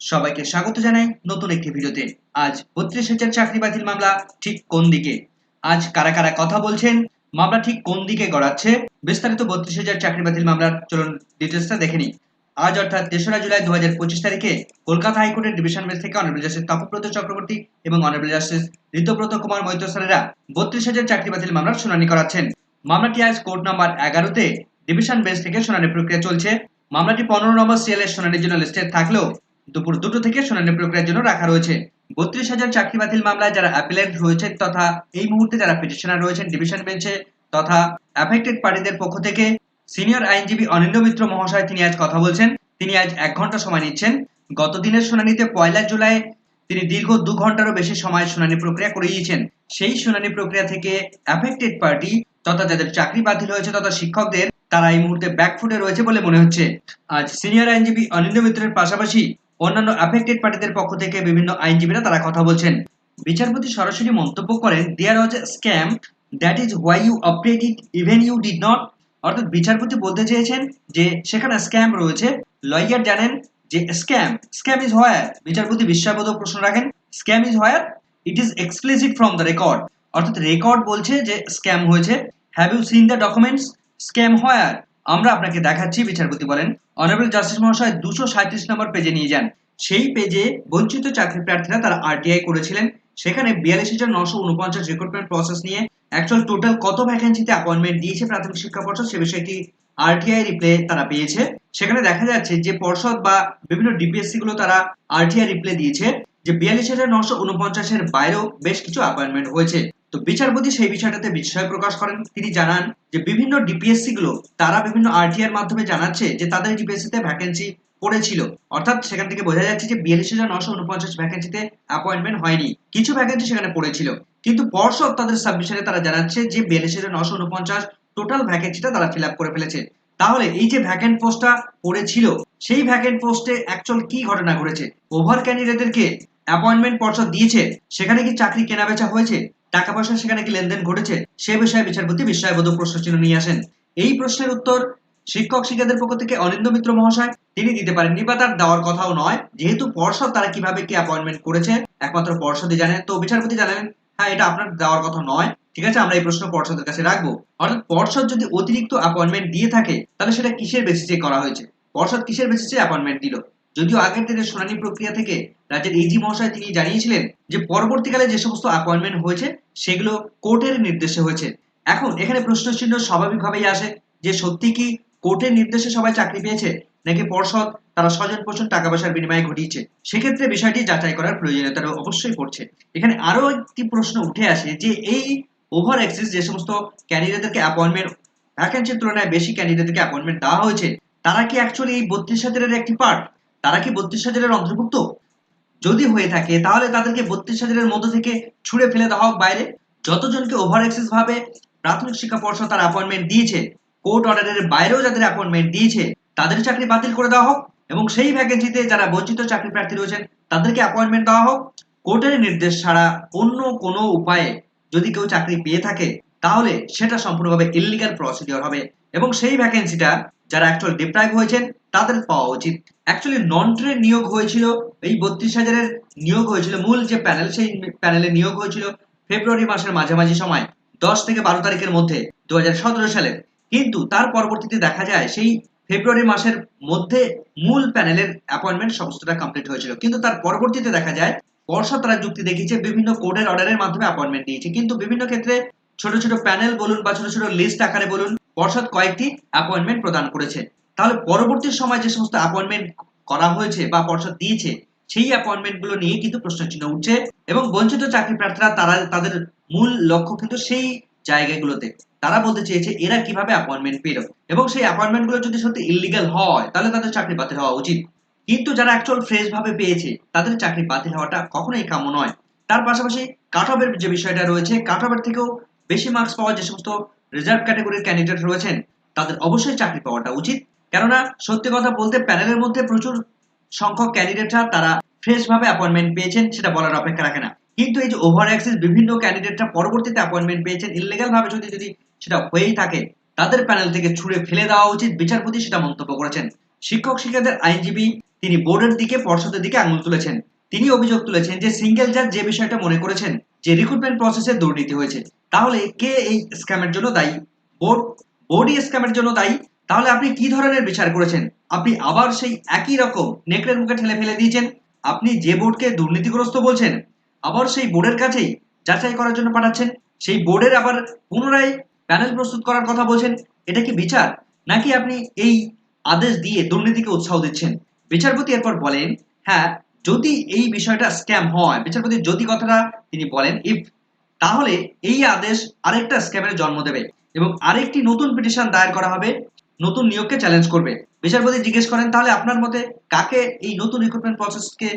সবাইকে স্বাগত জানাই নতুন একটি ভিডিওতে। আজ বত্রিশ হাজার চাকরি বাতিল মামলা ঠিক কোন দিকে? আজ কারা কারা কথা বলছেন? মামলা ঠিক কোন দিকে গড়াচ্ছে? বিস্তারিত বত্রিশ হাজার চাকরি বাতিল মামলার চলুন ডিটেলসটা দেখে আজ অর্থাৎ তেসরা জুলাই দু হাজার পঁচিশ তারিখে কলকাতা হাইকোর্টের ডিভিশন বেঞ্চ থেকে অনারেবল জাস্টিস তপব্রত চক্রবর্তী এবং অনারেবল জাস্টিস ঋতব্রত কুমার মৈত্র স্যারেরা বত্রিশ হাজার চাকরি বাতিল মামলার শুনানি করাচ্ছেন। মামলাটি আজ কোর্ট নম্বর এগারোতে ডিভিশন বেঞ্চ থেকে শুনানি প্রক্রিয়া চলছে। মামলাটি পনেরো নম্বর সিএল এর শুনানির জন্য লিস্টেড থাকলেও দুপুর দুটো থেকে শুনানি প্রক্রিয়ার জন্য রাখা রয়েছে। বত্রিশ হাজার চাকরি বাতিল মামলায় যারা অ্যাপিলেন্ট রয়েছেন তথা এই মুহূর্তে যারা পিটিশনার রয়েছেন ডিভিশন বেঞ্চে তথা অ্যাফেক্টেড পার্টিদের পক্ষ থেকে সিনিয়র আইনজীবী অনিন্দ্য মিত্র মহাশয় তিনি আজ কথা বলছেন। তিনি আজ এক ঘণ্টা সময় নিচ্ছেন। গত দিনের শুনানিতে পয়লা জুলাই তিনি দীর্ঘ দু ঘন্টারও বেশি সময় শুনানি প্রক্রিয়া করিয়েছেন সেই শুনানি প্রক্রিয়া থেকে অ্যাফেক্টেড পার্টি তথা যাদের চাকরি বাতিল হয়েছে তথা শিক্ষকদের, তারা এই মুহূর্তে ব্যাকফুটে রয়েছে বলে মনে হচ্ছে। আজ সিনিয়র আইনজীবী অনিন্দ্য মিত্রের পাশাপাশি অন্যান্য অ্যাফেক্টেড পার্টিদের পক্ষ থেকে বিভিন্ন আইনজীবীরা তারা কথা বলছেন। বিচারপতি সরাসরি মন্তব্য করেন there was scam that is why you operate it even you did not অর্থাৎ বিচারপতি বলতে চেয়েছেন যে, সেখানে স্ক্যাম রয়েছে। লয়ার জানেন যে স্ক্যাম স্ক্যাম ইজ হোয়ার বিচারপতি বিস্ময়বোধক প্রশ্ন রাখেন scam is where it is explicit from the record অর্থাৎ রেকর্ড বলছে যে স্ক্যাম হয়েছে। Have you seen the documents scam where আমরা আপনাকে দেখাচ্ছি, বিচারপতি বলেন অনারেবল জাস্টিস মহাশয় দুশো সাঁত্রিশ নম্বর পেজে নিয়ে যান। সেই পেজে বঞ্চিত চাকরি প্রার্থীরা তারা আরটিআই করেছিলেন। সেখানে বিয়াল্লিশ হাজার নশো উনপঞ্চাশ রিক্রুটমেন্ট প্রসেস নিয়ে অ্যাকচুয়াল টোটাল কত ভ্যাকেন্সিতে অ্যাপয়েন্টমেন্ট দিয়েছে প্রাথমিক শিক্ষা পর্ষদ, সে বিষয়টি আরটিআই রিপ্লে তারা পেয়েছে? সেখানে দেখা যাচ্ছে যে পর্ষদ বা বিভিন্ন ডিপিএসসি গুলো তারা আরটিআই রিপ্লে দিয়েছে যে বিয়াল্লিশ হাজার নশো উনপঞ্চাশের বাইরেও বেশ কিছু অ্যাপয়েন্টমেন্ট হয়েছে। তো বিচারপতি সেই বিষয়টাতে বিস্ময় প্রকাশ করেন। তিনি জানান যে বিভিন্ন ডিপিএসসি গুলো, তারা বিভিন্ন আরটিআর মাধ্যমে জানাচ্ছে যে তাদের ডিপিএসসি তে ভ্যাকেন্সি পড়েছিল। অর্থাৎ সেখান থেকে বোঝা যাচ্ছে যে বিয়াল্লিশ হাজার নশো উনপঞ্চাশ ভ্যাকেন্সিতে অ্যাপয়েন্টমেন্ট হয়নি। কিছু ভ্যাকেন্সি সেখানে পড়েছিল। কিন্তু পর্ষদ তাদের সাবমিশনে তারা জানাচ্ছে যে বিয়াল্লিশ হাজার নশো উনপঞ্চাশ টোটাল ভ্যাকেন্সিটা তারা ফিল আপ করে ফেলেছে। তাহলে এই যে ভ্যাকেন্ট পোস্টটা পড়েছিল, সেই ভ্যাকেন্ট পোস্টে অ্যাকচুয়াল কি ঘটনা ঘটেছে? ওভার ক্যান্ডিডেটদেরকে অ্যাপয়েন্টমেন্ট পর্ষদ দিয়েছে, সেখানে কি চাকরি কেনাবেচা হয়েছে? টাকা পয়সা সেখানে কি লেনদেন ঘটেছে? সে বিষয়ে বিচারপতি বিস্ময়বোধক প্রশ্ন চিহ্ন নিয়ে আসেন। এই প্রশ্নের উত্তর শিক্ষক শিক্ষাদের পক্ষ থেকে অনিন্দ মিত্র মহাশয়। তিনি দিতে পারেননি বা তার দেওয়ার কথাও নয়। যেহেতু পর্ষদ তারা কীভাবে কি অ্যাপয়েন্টমেন্ট করেছে, একমাত্র পর্ষদই জানেন তো বিচারপতি জানেন হ্যাঁ এটা আপনার দেওয়ার কথা নয়। ঠিক আছে, আমরা এই প্রশ্ন পর্ষদের কাছে রাখব। অর্থাৎ পর্ষদ যদি অতিরিক্ত অ্যাপয়েন্টমেন্ট দিয়ে থাকে, তাহলে সেটা কিসের বেসিসে করা হয়েছে? পর্ষদ কিসের বেসিসে অ্যাপয়েন্টমেন্ট দিল? যদিও আগের দিনের শুনানি প্রক্রিয়া থেকে রাজ্যের এজি মহাশয় তিনি জানিয়েছিলেন যে পরবর্তীকালে যে সমস্ত অ্যাপয়েন্টমেন্ট হয়েছে, সেগুলো কোর্টের নির্দেশে হয়েছে। এখন এখানে প্রশ্ন চিহ্ন স্বাভাবিকভাবেই আসে যে সত্যি কি কোর্টের নির্দেশে সবাই চাকরি পেয়েছে, নাকি পর্ষদ তারা স্বজন পোষণ টাকা পয়সার বিনিময়ে ঘটিয়েছে? সেক্ষেত্রে বিষয়টি যাচাই করার প্রয়োজনীয়তা অবশ্যই পড়ছে। এখানে আরও একটি প্রশ্ন উঠে আসে যে এই ওভার অ্যাক্সেস যে সমস্ত ক্যান্ডিডেটদেরকে অ্যাপয়েন্টমেন্ট ভ্যাকেন্সির তুলনায় বেশি ক্যান্ডিডেটকে অ্যাপয়েন্টমেন্ট দেওয়া হয়েছে, তারা কি অ্যাকচুয়ালি এই বত্রিশ হাজারের একটি পার্ট তারা কি বত্রিশ হাজারের অন্তর্ভুক্ত? যদি হয়ে থাকে, তাহলে তাদেরকে বত্রিশ হাজারের মধ্য থেকে ছুড়ে ফেলে দেওয়া হোক বাইরে। যতজনকে ওভার অ্যাক্সেস ভাবে প্রাথমিক শিক্ষা পর্ষদ তার অ্যাপয়েন্টমেন্ট দিয়েছে কোর্ট অর্ডারের বাইরেও যাদের অ্যাপয়েন্টমেন্ট দিয়েছে, তাদের চাকরি বাতিল করে দেওয়া হোক এবং সেই ভ্যাকেন্সিতে যারা বঞ্চিত চাকরি প্রার্থী রয়েছেন, তাদেরকে অ্যাপয়েন্টমেন্ট দেওয়া হোক। কোর্টের নির্দেশ ছাড়া অন্য কোনো উপায়ে যদি কেউ চাকরি পেয়ে থাকে, তাহলে সেটা সম্পূর্ণভাবে ইলিগাল প্রসিডিওর হবে এবং সেই ভ্যাকেন্সিটা যারা অ্যাকচুয়াল ডিপ্রাইভ হয়েছেন, তাদের পাওয়া উচিত। অ্যাকচুয়ালি নন ট্রেন নিয়োগ হয়েছিল, এই বত্রিশ হাজারের নিয়োগ হয়েছিল, মূল যে প্যানেল সেই প্যানেলে নিয়োগ হয়েছিল ফেব্রুয়ারি মাসের মাঝামাঝি সময়, দশ থেকে বারো তারিখের মধ্যে দু সালে কিন্তু তার পরবর্তীতে দেখা যায়, সেই ফেব্রুয়ারি মাসের মধ্যে মূল প্যানেলের অ্যাপয়েন্টমেন্ট সমস্তটা কমপ্লিট হয়েছিল। কিন্তু তার পরবর্তীতে দেখা যায় পর্ষদ তারা যুক্তি দেখিয়েছে, বিভিন্ন কোর্টের অর্ডারের মাধ্যমে অ্যাপয়েন্টমেন্ট দিয়েছে কিন্তু বিভিন্ন ক্ষেত্রে ছোট ছোট প্যানেল বলুন বা ছোট ছোট লিস্ট আকারে বলুন পর্ষদ কয়েকটি অ্যাপয়েন্টমেন্ট প্রদান করেছে। তাহলে পরবর্তী সময় যে সমস্ত অ্যাপয়েন্টমেন্ট করা হয়েছে বা পর্ষদ দিয়েছে, সেই অ্যাপয়েন্টমেন্টগুলো নিয়ে কিন্তু প্রশ্ন চিহ্ন উঠছে এবং বঞ্চিত চাকরি প্রার্থীরা তারা, তাদের মূল লক্ষ্য কিন্তু সেই জায়গাগুলোতে। তারা বলতে চেয়েছে, এরা কীভাবে অ্যাপয়েন্টমেন্ট পেল এবং সেই অ্যাপয়েন্টমেন্টগুলো যদি সত্যি ইলিগাল হয়, তাহলে তাদের চাকরি বাতিল হওয়া উচিত। কিন্তু যারা অ্যাকচুয়াল ফ্রেশ ভাবে পেয়েছে, তাদের চাকরি বাতিল হওয়াটা কখনোই কাম্য নয়। তার পাশাপাশি কাট অফের যে বিষয়টা রয়েছে কাট অফের থেকেও বেশি মার্কস পাওয়া যে সমস্ত রিজার্ভ ক্যাটাগরির ক্যান্ডিডেট রয়েছেন, তাদের অবশ্যই চাকরি পাওয়াটা উচিত। কেননা, সত্যি কথা বলতে, প্যানেলের মধ্যে প্রচুর সংখ্যক ক্যান্ডিডেটরা তারা ফ্রেশ ভাবে অ্যাপয়েন্টমেন্ট পেয়েছেন, সেটা বলার অপেক্ষা রাখে না। কিন্তু এই যে ওভার অ্যাক্সেস বিভিন্ন ক্যান্ডিডেটরা পরবর্তীতে অ্যাপয়েন্টমেন্ট পেয়েছেন ইলিগাল ভাবে যদি যদি সেটা হয়েই থাকে, তাদের প্যানেল থেকে ছুড়ে ফেলে দেওয়া উচিত, বিচারপতি সেটা মন্তব্য করেছেন। শিক্ষক শিক্ষাদের আইনজীবী, তিনি বোর্ডের দিকে, পর্ষদের দিকে আঙুল তুলেছেন। তিনি অভিযোগ তুলেছেন যে সিঙ্গেল জাজ যে বিষয়টা মনে করেছেন যে রিক্রুটমেন্ট প্রসেসে দুর্নীতি হয়েছে, তাহলে কে এই স্ক্যামের জন্য দায়ী? বোর্ড বোর্ডই স্ক্যামের জন্য দায়ী? তাহলে আপনি কি ধরনের বিচার করেছেন? আপনি আবার সেই একই রকম নেকড়ের মুখে ঠেলে ফেলে দিয়েছেন? আপনি যে বোর্ডকে দুর্নীতিগ্রস্ত বলছেন, আবার সেই বোর্ডের কাছেই যাচাই করার জন্য পাঠাচ্ছেন? সেই বোর্ডের আবার পুনরায় প্যানেল প্রস্তুত করার কথা বলছেন? এটা কি বিচার? নাকি আপনি এই আদেশ দিয়ে দুর্নীতিকে উৎসাহ দিচ্ছেন? বিচারপতি এরপর বলেন হ্যাঁ যদি এই বিষয়টা স্ক্যাম হয়, বিচারপতি যদি কথাটা তিনি বলেন ইফ তাহলে এই আদেশ আরেকটা স্ক্যামের জন্ম দেবে এবং আরেকটি নতুন পিটিশন দায়ের করা হবে, নতুন নিয়োগকে চ্যালেঞ্জ করবে। বিচারপতি জিজ্ঞেস করেন, তাহলে আপনার মতে কাকে এই নতুন রিক্রুটমেন্ট প্রসেসকে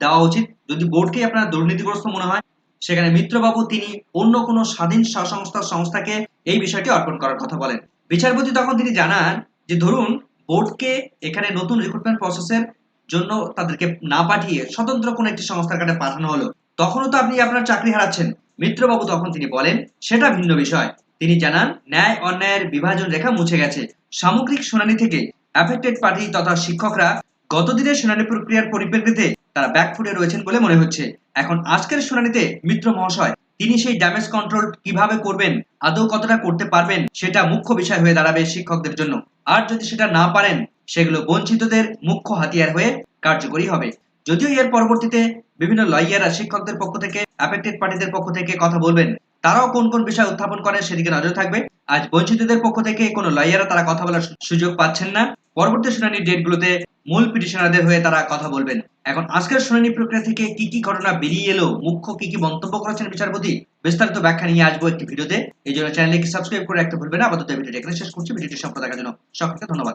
দেওয়া উচিত? যদি বোর্ডকে আপনার দুর্নীতিগ্রস্ত মনে হয়, সেখানে মিত্রবাবু তিনি অন্য কোনো স্বাধীন সংস্থার সংস্থাকে এই বিষয়টি অর্পণ করার কথা বলেন। বিচারপতি তখন তিনি জানান যে, ধরুন বোর্ডকে এখানে নতুন রিক্রুটমেন্ট প্রসেসের জন্য তাদেরকে না পাঠিয়ে স্বতন্ত্র কোনো একটি সংস্থার কাছে পাঠানো হলো। তখনও তো আপনি আপনার চাকরি হারাচ্ছেন। মিত্রবাবু তখন তিনি বলেন, সেটা ভিন্ন বিষয়। তিনি জানান, ন্যায় অন্যায়ের বিভাজন রেখা মুছে গেছে। সামগ্রিক শুনানি থেকে অ্যাফেক্টেড পার্টি তথা শিক্ষকরা গতদিনের শুনানি প্রক্রিয়ার পরিপ্রেক্ষিতে তারা ব্যাকফুটে রয়েছেন বলে মনে হচ্ছে। এখন আজকের শুনানিতে মিত্র মহাশয়, তিনি সেই ড্যামেজ কন্ট্রোল কীভাবে করবেন, আদৌ কতটা করতে পারবেন, সেটা মুখ্য বিষয় হয়ে দাঁড়াবে শিক্ষকদের জন্য। আর যদি সেটা না পারেন সেগুলো বঞ্চিতদের মুখ্য হাতিয়ার হয়ে কার্যকরী হবে। যদিও এর পরবর্তীতে বিভিন্ন লয়াররা, শিক্ষকদের পক্ষ থেকে অ্যাফেক্টেড পার্টিদের পক্ষ থেকে কথা বলবেন, তারাও কোন কোন বিষয় উত্থাপন করেন সেদিকে নজর থাকবে। আজ বঞ্চিতদের পক্ষ থেকে কোনো লয়াররা তারা কথা বলার সুযোগ পাচ্ছেন না। পরবর্তী শুনানির ডেটগুলোতে মূল পিটিশনারদের হয়ে তারা কথা বলবেন। এখন আজকের শুনানি প্রক্রিয়া থেকে কি কি ঘটনা বেরিয়ে এলো, মুখ্য কি কি মন্তব্য করেছেন বিচারপতি, বিস্তারিত ব্যাখ্যা নিয়ে আসব একটি ভিডিওতে। এই জন্য চ্যানেলকে সাবস্ক্রাইব করে রাখতে ভুলবেন আপাতত ভিডিওটি এখানে শেষ করছি। ভিডিওটি সম্পূর্ণ দেখার জন্য সকলকে ধন্যবাদ।